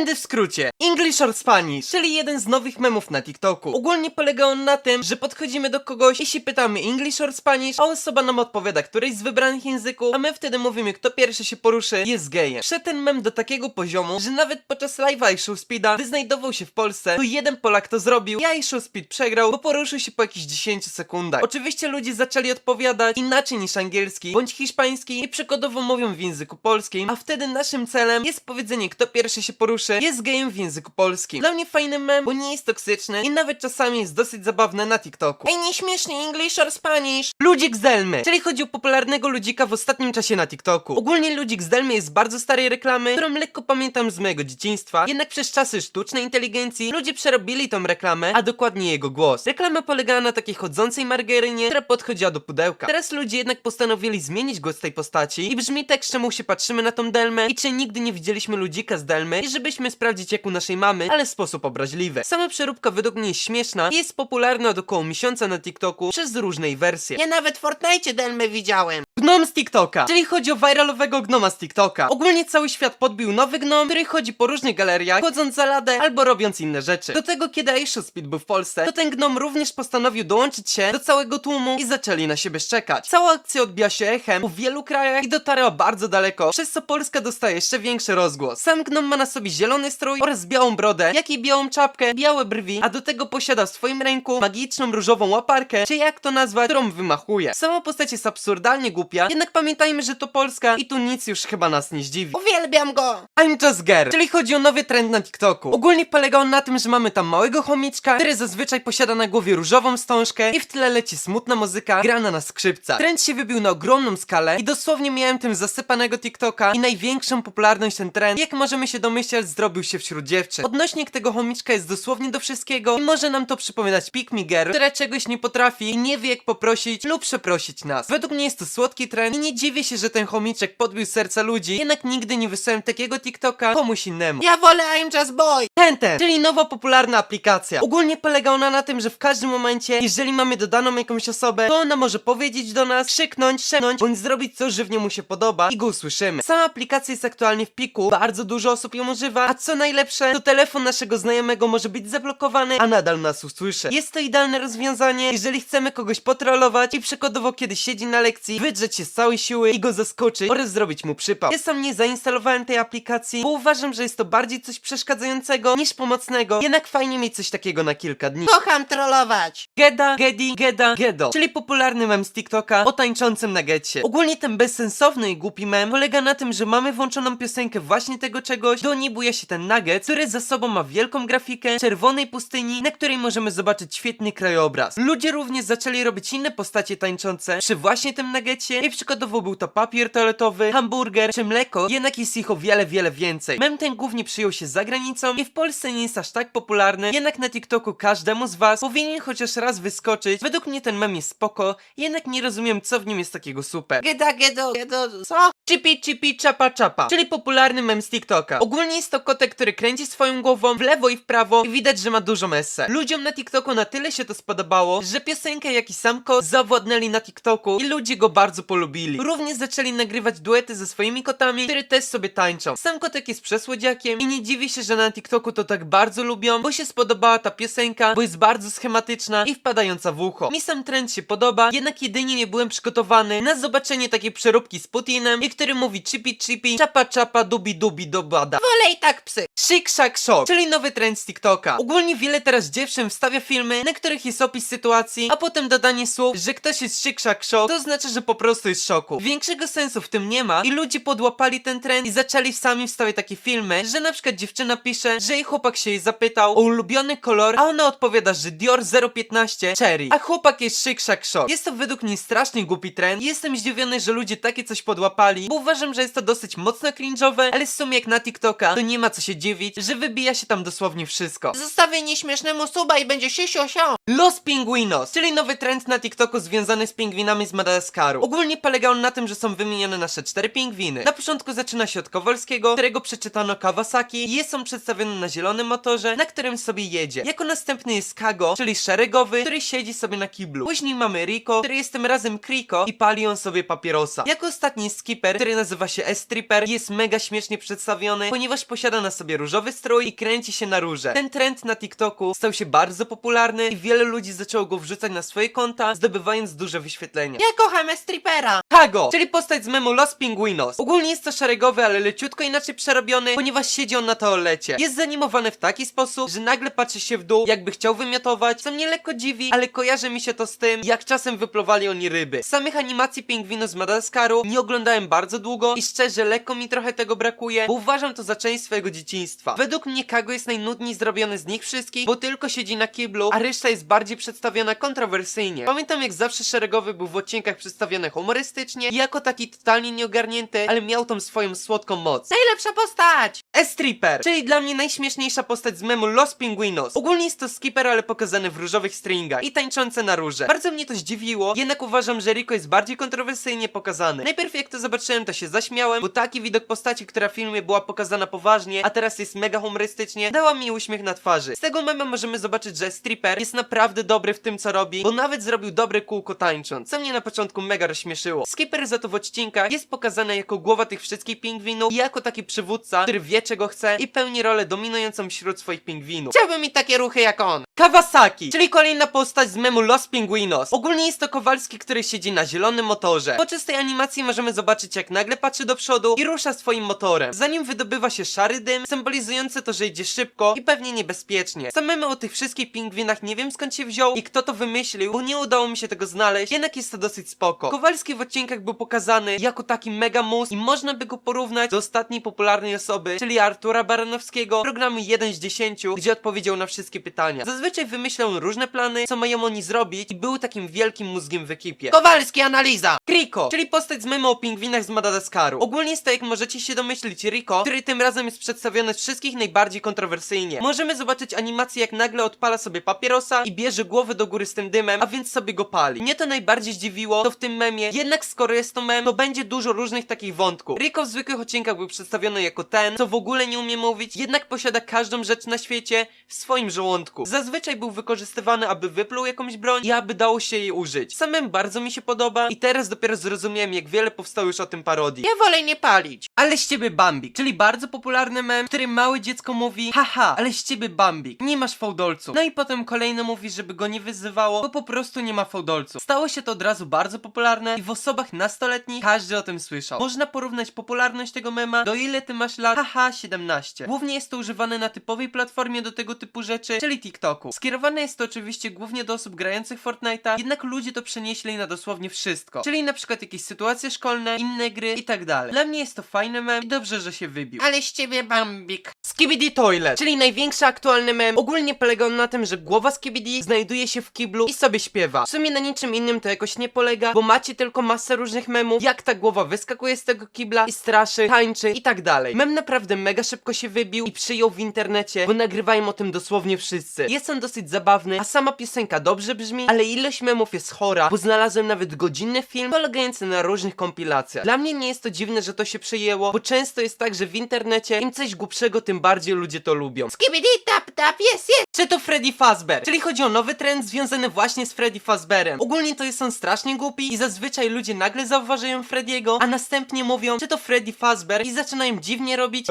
Trendy w skrócie. English or Spanish, czyli jeden z nowych memów na TikToku. Ogólnie polega on na tym, że podchodzimy do kogoś i się pytamy English or Spanish, a osoba nam odpowiada któryś z wybranych języków, a my wtedy mówimy kto pierwszy się poruszy jest gejem. Szedł ten mem do takiego poziomu, że nawet podczas live'a i Showspeeda, gdy znajdował się w Polsce, to jeden Polak to zrobił, ja i Showspeed przegrał, bo poruszył się po jakichś 10 sekundach. Oczywiście ludzie zaczęli odpowiadać inaczej niż angielski bądź hiszpański i przykładowo mówią w języku polskim, a wtedy naszym celem jest powiedzenie kto pierwszy się poruszy jest gejem w języku polskim. Dla mnie fajny mem, bo nie jest toksyczny i nawet czasami jest dosyć zabawne na TikToku. Ej, nieśmiesznie English or Spanish. Ludzik z Delmy, czyli chodzi o popularnego ludzika w ostatnim czasie na TikToku. Ogólnie ludzik z Delmy jest bardzo starej reklamy, którą lekko pamiętam z mojego dzieciństwa, jednak przez czasy sztucznej inteligencji ludzie przerobili tą reklamę, a dokładnie jego głos. Reklama polegała na takiej chodzącej margarynie, która podchodziła do pudełka. Teraz ludzie jednak postanowili zmienić głos tej postaci i brzmi tak, czemu się patrzymy na tą Delmę i czy nigdy nie widzieliśmy ludzika z Delmy i żebyśmy sprawdzić jak u naszej mamy, ale w sposób obraźliwy. Sama przeróbka według mnie jest śmieszna i jest popularna od około miesiąca na TikToku przez różne wersje. Ja nawet w Fortnite widziałem. Gnom z TikToka, czyli chodzi o viralowego gnoma z TikToka. Ogólnie cały świat podbił nowy gnom, który chodzi po różnych galeriach, chodząc za ladę albo robiąc inne rzeczy. Do tego, kiedy Aisha Speed był w Polsce, to ten gnom również postanowił dołączyć się do całego tłumu i zaczęli na siebie szczekać. Cała akcja odbija się echem w wielu krajach i dotarła bardzo daleko, przez co Polska dostaje jeszcze większy rozgłos. Sam gnom ma na sobie zielony strój oraz białą brodę, jak i białą czapkę, białe brwi, a do tego posiada w swoim ręku magiczną różową łaparkę, czy jak to nazwać, którą wymachuje. Sama postać jest absurdalnie głupia, jednak pamiętajmy, że to Polska i tu nic już chyba nas nie zdziwi. Uwielbiam go. I'm Just Girl, czyli chodzi o nowy trend na TikToku. Ogólnie polega on na tym, że mamy tam małego chomiczka, który zazwyczaj posiada na głowie różową wstążkę i w tle leci smutna muzyka grana na skrzypcach. Trend się wybił na ogromną skalę i dosłownie miałem tym zasypanego TikToka i największą popularność ten trend, jak możemy się domyślać, zrobił się wśród dziewczyn. Odnośnik tego chomiczka jest dosłownie do wszystkiego i może nam to przypominać Pick Me Girl, która czegoś nie potrafi i nie wie jak poprosić lub przeprosić nas. Według mnie jest to słodki trend i nie dziwię się, że ten chomiczek podbił serca ludzi, jednak nigdy nie wysłałem takiego TikToka komuś innemu. Ja wolę I'm Just Boy. Tenten, czyli nowa popularna aplikacja. Ogólnie polega ona na tym, że w każdym momencie, jeżeli mamy dodaną jakąś osobę, to ona może powiedzieć do nas, krzyknąć, szepnąć, bądź zrobić coś, żywnie mu się podoba i go usłyszymy. Sama aplikacja jest aktualnie w piku, bardzo dużo osób ją używa, a co najlepsze, to telefon naszego znajomego może być zablokowany, a nadal nas usłyszy. Jest to idealne rozwiązanie, jeżeli chcemy kogoś potrolować i przykładowo kiedy siedzi na lekcji, wydrzeć się z całej siły i go zaskoczyć oraz zrobić mu przypał. Ja sam nie zainstalowałem tej aplikacji, bo uważam, że jest to bardziej coś przeszkadzającego niż pomocnego, jednak fajnie mieć coś takiego na kilka dni. Kocham trollować. Geda, Gedi, Geda, Gedo, czyli popularny mem z TikToka o tańczącym nuggetcie. Ogólnie ten bezsensowny i głupi mem polega na tym, że mamy włączoną piosenkę właśnie tego czegoś, do niej buja się ten nugget, który za sobą ma wielką grafikę czerwonej pustyni, na której możemy zobaczyć świetny krajobraz. Ludzie również zaczęli robić inne postacie tańczące przy właśnie tym nuggetcie i przykładowo był to papier toaletowy, hamburger czy mleko, jednak jest ich o wiele, wiele więcej. Mem ten głównie przyjął się za granicą i w Polsce nie jest aż tak popularny, jednak na TikToku każdemu z was powinien chociaż raz wyskoczyć. Według mnie ten mem jest spoko, jednak nie rozumiem co w nim jest takiego super. Geda, gedo, gedo, co? Chipi chipi chapa chapa, czyli popularny mem z TikToka. Ogólnie jest to kotek, który kręci swoją głową w lewo i w prawo i widać, że ma dużo messe. Ludziom na TikToku na tyle się to spodobało, że piosenkę jak i sam kot zawładnęli na TikToku i ludzie go bardzo polubili. Również zaczęli nagrywać duety ze swoimi kotami, które też sobie tańczą. Sam kotek jest przesłodziakiem i nie dziwię się, że na TikToku to tak bardzo lubią, bo się spodobała ta piosenka, bo jest bardzo schematyczna i wpadająca w ucho. Mi sam trend się podoba, jednak jedynie nie byłem przygotowany na zobaczenie takiej przeróbki z Putinem i który mówi chipi chipi, chapa chapa, dubi dubi dobada. Wolę i tak psy. Shik Shak Shock, czyli nowy trend z TikToka. Ogólnie wiele teraz dziewczyn wstawia filmy, na których jest opis sytuacji, a potem dodanie słów, że ktoś jest Shik Shak Shock, to znaczy, że po prostu jest w szoku. Większego sensu w tym nie ma i ludzie podłapali ten trend i zaczęli sami wstawiać takie filmy, że na przykład dziewczyna pisze, że jej chłopak się jej zapytał o ulubiony kolor, a ona odpowiada, że Dior 015 Cherry, a chłopak jest Shik Shak Shock. Jest to według mnie strasznie głupi trend i jestem zdziwiony, że ludzie takie coś podłapali, bo uważam, że jest to dosyć mocno cringe'owe, ale w sumie jak na TikToka, to nie ma co się dziwić, że wybija się tam dosłownie wszystko. Zostawię nieśmiesznemu suba i będzie siusiu Los Pinguinos, czyli nowy trend na TikToku związany z pingwinami z Madagaskaru. Ogólnie polega on na tym, że są wymienione nasze cztery pingwiny. Na początku zaczyna się od Kowalskiego, którego przeczytano Kawasaki jest on przedstawiony na zielonym motorze, na którym sobie jedzie. Jako następny jest Kago, czyli szeregowy, który siedzi sobie na kiblu. Później mamy Rico, który jest tym razem Kriko i pali on sobie papierosa. Jako ostatni Skipper, który nazywa się S-Tripper i jest mega śmiesznie przedstawiony, ponieważ posiada na sobie różowy strój i kręci się na róże. Ten trend na TikToku stał się bardzo popularny i wiele ludzi zaczęło go wrzucać na swoje konta, zdobywając duże wyświetlenia. Ja kocham stripera. Kago, czyli postać z memu Los Pinguinos. Ogólnie jest to szeregowy, ale leciutko inaczej przerobiony, ponieważ siedzi on na toalecie. Jest zanimowany w taki sposób, że nagle patrzy się w dół, jakby chciał wymiotować, co mnie lekko dziwi, ale kojarzy mi się to z tym, jak czasem wypluwali oni ryby. Samych animacji pingwinów z Madagaskaru nie oglądałem bardzo długo i szczerze lekko mi trochę tego brakuje, bo uważam to za część swojego dzieciństwa. Według mnie Kago jest najnudniej zrobiony z nich wszystkich, bo tylko siedzi na kiblu, a reszta jest bardziej przedstawiona kontrowersyjnie. Pamiętam jak zawsze szeregowy był w odcinkach przedstawiony humorystycznie i jako taki totalnie nieogarnięty, ale miał tą swoją słodką moc. Najlepsza postać. S-Stripper, czyli dla mnie najśmieszniejsza postać z memu Los Pinguinos. Ogólnie jest to skipper, ale pokazany w różowych stringach i tańczący na róże. Bardzo mnie to zdziwiło, jednak uważam, że Rico jest bardziej kontrowersyjnie pokazany. Najpierw jak to zobaczyłem, to się zaśmiałem, bo taki widok postaci, która w filmie była pokazana poważnie, a teraz jest mega humorystycznie, dała mi uśmiech na twarzy. Z tego mema możemy zobaczyć, że stripper jest naprawdę dobry w tym, co robi, bo nawet zrobił dobre kółko tańcząc, co mnie na początku mega rozśmieszyło. Skipper za to w odcinkach jest pokazany jako głowa tych wszystkich pingwinów i jako taki przywódca, który wie czego chce i pełni rolę dominującą wśród swoich pingwinów. Chciałbym mieć takie ruchy jak on. Kawasaki, czyli kolejna postać z memu Los Pinguinos. Ogólnie jest to Kowalski, który siedzi na zielonym motorze. Podczas tej animacji możemy zobaczyć, jak nagle patrzy do przodu i rusza swoim motorem. Za nim wydobywa się szary dym, symbolizujący to, że idzie szybko i pewnie niebezpiecznie. Samemu o tych wszystkich pingwinach nie wiem skąd się wziął i kto to wymyślił, bo nie udało mi się tego znaleźć, jednak jest to dosyć spoko. Kowalski w odcinkach był pokazany jako taki mega mus i można by go porównać do ostatniej popularnej osoby, czyli Artura Baranowskiego, programu 1 z 10, gdzie odpowiedział na wszystkie pytania. Zazwyczaj wymyślał różne plany, co mają oni zrobić i był takim wielkim mózgiem w ekipie. Kowalski analiza. Kriko, czyli postać z memy o pingwinach z Madagaskaru. Ogólnie jest to, jak możecie się domyślić, Rico, który tym razem jest przedstawiony wszystkich najbardziej kontrowersyjnie. Możemy zobaczyć animację, jak nagle odpala sobie papierosa i bierze głowę do góry z tym dymem, a więc sobie go pali. Mnie to najbardziej zdziwiło, to w tym memie, jednak skoro jest to mem, to będzie dużo różnych takich wątków. Rico w zwykłych odcinkach był przedstawiony jako ten, co w ogóle nie umie mówić, jednak posiada każdą rzecz na świecie w swoim żołądku. Zazwyczaj był wykorzystywany, aby wypluł jakąś broń i aby dało się jej użyć. Samym bardzo mi się podoba i teraz dopiero zrozumiałem, jak wiele powstało już o tym parodii. Ja wolę nie palić. Ale z ciebie Bambik, czyli bardzo popularny mem, w którym małe dziecko mówi Haha, ale z ciebie Bambik, nie masz fałdolców. No i potem kolejno mówi, żeby go nie wyzywało, bo po prostu nie ma fałdolców. Stało się to od razu bardzo popularne i w osobach nastoletnich każdy o tym słyszał. Można porównać popularność tego mema do ile ty masz lat? Haha, 17. Głównie jest to używane na typowej platformie do tego typu rzeczy, czyli TikToku. Skierowane jest to oczywiście głównie do osób grających Fortnite'a, jednak ludzie to przenieśli na dosłownie wszystko. Czyli na przykład jakieś sytuacje szkolne, inne gry i tak dalej. Dla mnie jest to fajny mem i dobrze, że się wybił. Ale z ciebie bambik. Skibidi Toilet, czyli największy aktualny mem. Ogólnie polega on na tym, że głowa Skibidi znajduje się w kiblu i sobie śpiewa. W sumie na niczym innym to jakoś nie polega, bo macie tylko masę różnych memów, jak ta głowa wyskakuje z tego kibla i straszy, tańczy i tak dalej. Mem naprawdę mega szybko się wybił i przyjął w internecie, bo nagrywają o tym dosłownie wszyscy. Jest on dosyć zabawny, a sama piosenka dobrze brzmi, ale ilość memów jest chora, bo znalazłem nawet godzinny film polegający na różnych kompilacjach. Dla mnie nie jest to dziwne, że to się przyjęło, bo często jest tak, że w internecie im coś głupszego, tym bardziej ludzie to lubią. Skibidi tap tap, jest, jest. Czy to Freddy Fazbear? Czyli chodzi o nowy trend związany właśnie z Freddy Fazbearem. Ogólnie to jest on strasznie głupi i zazwyczaj ludzie nagle zauważają Freddy'ego, a następnie mówią, czy to Freddy Fazbear i zaczynają dziwnie robić.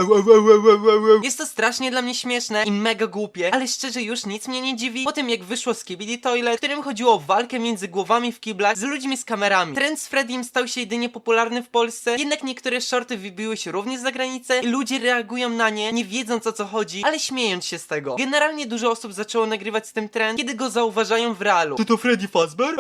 Jest to strasznie dla mnie śmieszne i mega głupie, ale szczerze już nic mnie nie dziwi. Po tym jak wyszło Skibidi Toilet, w którym chodziło o walkę między głowami w kiblach z ludźmi z kamerami. Trend z Freddym stał się jedynie popularny w Polsce, jednak niektóre shorty wybiły się również za granicę i ludzie reagują na nie, nie wiedząc o co chodzi, ale śmiejąc się z tego. Generalnie dużo osób zaczęło nagrywać z tym trend, kiedy go zauważają w realu. To to Freddy Fazbear?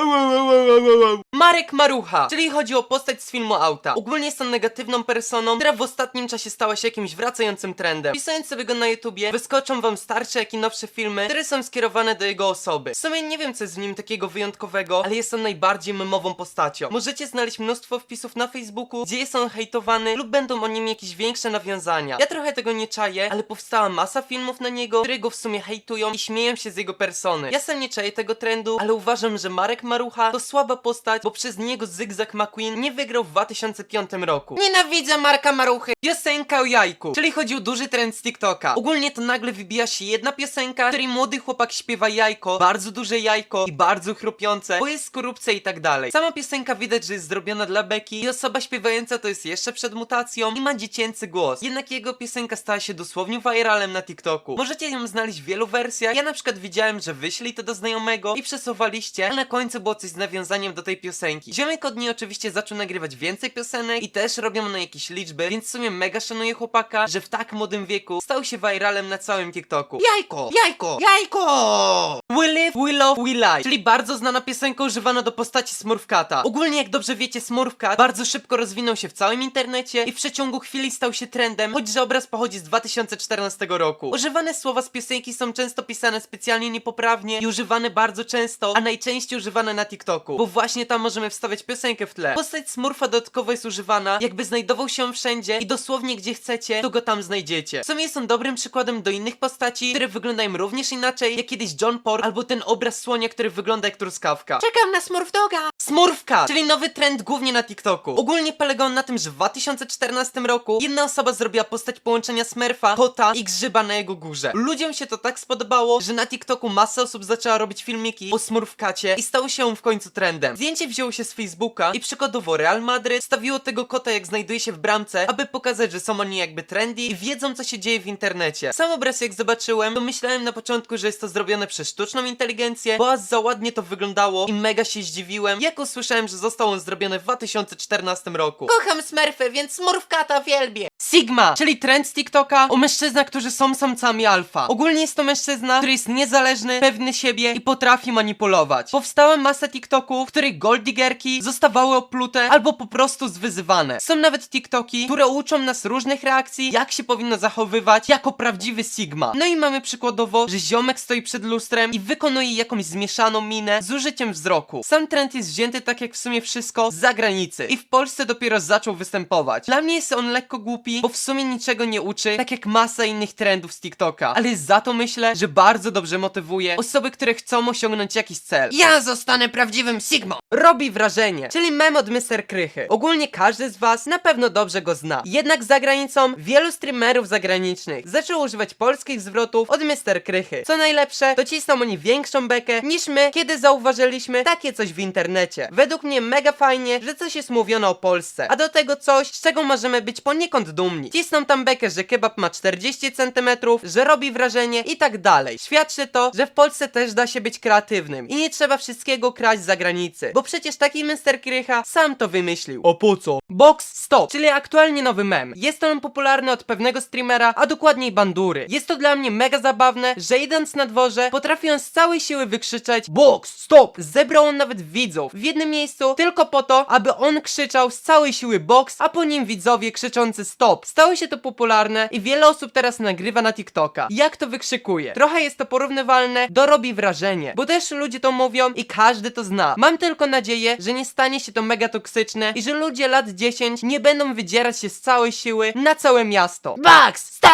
Marek Marucha, czyli chodzi o postać z filmu Auta. Ogólnie jest on negatywną personą, która w ostatnim czasie stała się jakimś wracającym trendem. Pisając sobie go na YouTubie, wyskoczą wam starsze, jak i nowsze filmy, które są skierowane do jego osoby. W sumie nie wiem, co jest w nim takiego wyjątkowego, ale jest on najbardziej memową postacią. Możecie znaleźć mnóstwo wpisów na Facebooku, gdzie jest on hejtowany lub będą o nim jakieś większe nawiązania. Ja trochę tego nie czaję, ale powstała masa filmów na niego, które go w sumie hejtują i śmieją się z jego persony. Ja sam nie czaję tego trendu, ale uważam, że Marek Marucha to słaba postać, bo przez niego Zygzak McQueen nie wygrał w 2005 roku. Nienawidzę Marka Maruchy. Piosenka o jajku, czyli chodzi o duży trend z TikToka. Ogólnie to nagle wybija się jedna piosenka, w której młody chłopak śpiewa jajko, bardzo duże jajko i bardzo chrupiące, bo jest korupcja i tak dalej. Sama piosenka widać, że jest zrobiona dla beki i osoba śpiewająca to jest jeszcze przed mutacją i ma dziecięcy głos. Jednak jego piosenka stała się dosłownie viralem na TikToku. Możecie ją znaleźć w wielu wersjach. Ja na przykład widziałem, że wyślij to do znajomego i przesuwaliście, a na końcu było coś z nawiązaniem do tej piosenki. Ziomek od niej oczywiście zaczął nagrywać więcej piosenek i też robią one jakieś liczby, więc w sumie mega szanuję chłopaka, że w tak młodym wieku stał się viralem na całym TikToku. Jajko, jajko, jajko. We live, we love, we lie, czyli bardzo znana piosenka używana do postaci Smurfkata. Ogólnie jak dobrze wiecie, Smurfcat bardzo szybko rozwinął się w całym internecie i w przeciągu chwili stał się trendem, choć że obraz pochodzi z 2014 roku. Używane słowa z piosenki są często pisane specjalnie niepoprawnie i używane bardzo często, a najczęściej używane na TikToku, bo właśnie tam możemy wstawiać piosenkę w tle. Postać Smurfa dodatkowo jest używana, jakby znajdował się wszędzie i dosłownie gdzie chcecie, to go tam znajdziecie. W sumie jest on dobrym przykładem do innych postaci, które wyglądają również inaczej, jak kiedyś John Por albo ten obraz słonia, który wygląda jak truskawka. Czekam na Smurf Doga. Smurfka, czyli nowy trend głównie na TikToku. Ogólnie polegał on na tym, że w 2014 roku jedna osoba zrobiła postać połączenia Smurfa, kota i grzyba na jego górze. Ludziom się to tak spodobało, że na TikToku masa osób zaczęła robić filmiki o Smurfkacie i stało się on w końcu trendem. Zdjęcie wzięło się z Facebooka i przykładowo Real Madryt stawiło tego kota jak znajduje się w bramce, aby pokazać, że są oni jakby trendy i wiedzą co się dzieje w internecie. Sam obraz jak zobaczyłem, to myślałem na początku, że jest to zrobione przez sztuczną inteligencję, bo aż za ładnie to wyglądało i mega się zdziwiłem, jak usłyszałem, że został on zrobiony w 2014 roku. Kocham Smurfy, więc Smurfkata wielbię. Sigma, czyli trend z TikToka o mężczyznach, którzy są samcami alfa. Ogólnie jest to mężczyzna, który jest niezależny, pewny siebie i potrafi manipulować. Powstała masa TikToków, w których golddiggerki zostawały oplute albo po prostu zwyzywane. Są nawet TikToki, które uczą nas różnych reakcji, jak się powinno zachowywać jako prawdziwy Sigma. No i mamy przykładowo, że ziomek stoi przed lustrem i wykonuje jakąś zmieszaną minę z użyciem wzroku. Sam trend jest wzięty tak jak w sumie wszystko z zagranicy i w Polsce dopiero zaczął występować. Dla mnie jest on lekko głupi, bo w sumie niczego nie uczy, tak jak masa innych trendów z TikToka. Ale za to myślę, że bardzo dobrze motywuje osoby, które chcą osiągnąć jakiś cel. Ja zostanę prawdziwym Sigmą. Robi wrażenie, czyli mem od Mr. Krychy. Ogólnie każdy z was na pewno dobrze go zna. Jednak za granicą wielu streamerów zagranicznych zaczęło używać polskich zwrotów od Mr. Krychy. Co najlepsze, to cisną oni większą bekę niż my, kiedy zauważyliśmy takie coś w internecie. Według mnie mega fajnie, że coś jest mówione o Polsce, a do tego coś, z czego możemy być poniekąd dumni. Cisną tam bekę, że kebab ma 40 cm, że robi wrażenie i tak dalej. Świadczy to, że w Polsce też da się być kreatywnym i nie trzeba wszystkiego kraść z zagranicy, bo przecież taki Mr. Krycha sam to wymyślił. A po co? Box Stop, czyli aktualnie nowy mem. Jest on popularny od pewnego streamera, a dokładniej bandury. Jest to dla mnie mega zabawne, że idąc na dworze, potrafi on z całej siły wykrzyczeć Box Stop! Zebrał on nawet widzów w jednym miejscu tylko po to, aby on krzyczał z całej siły box, a po nim widzowie krzyczący stop. Stało się to popularne i wiele osób teraz nagrywa na TikToka. Jak to wykrzykuje? Trochę jest to porównywalne do robi wrażenie, bo też ludzie to mówią i każdy to zna. Mam tylko nadzieję, że nie stanie się to mega toksyczne i że ludzie lat 10 nie będą wydzierać się z całej siły na całe miasto. Bugs, stop!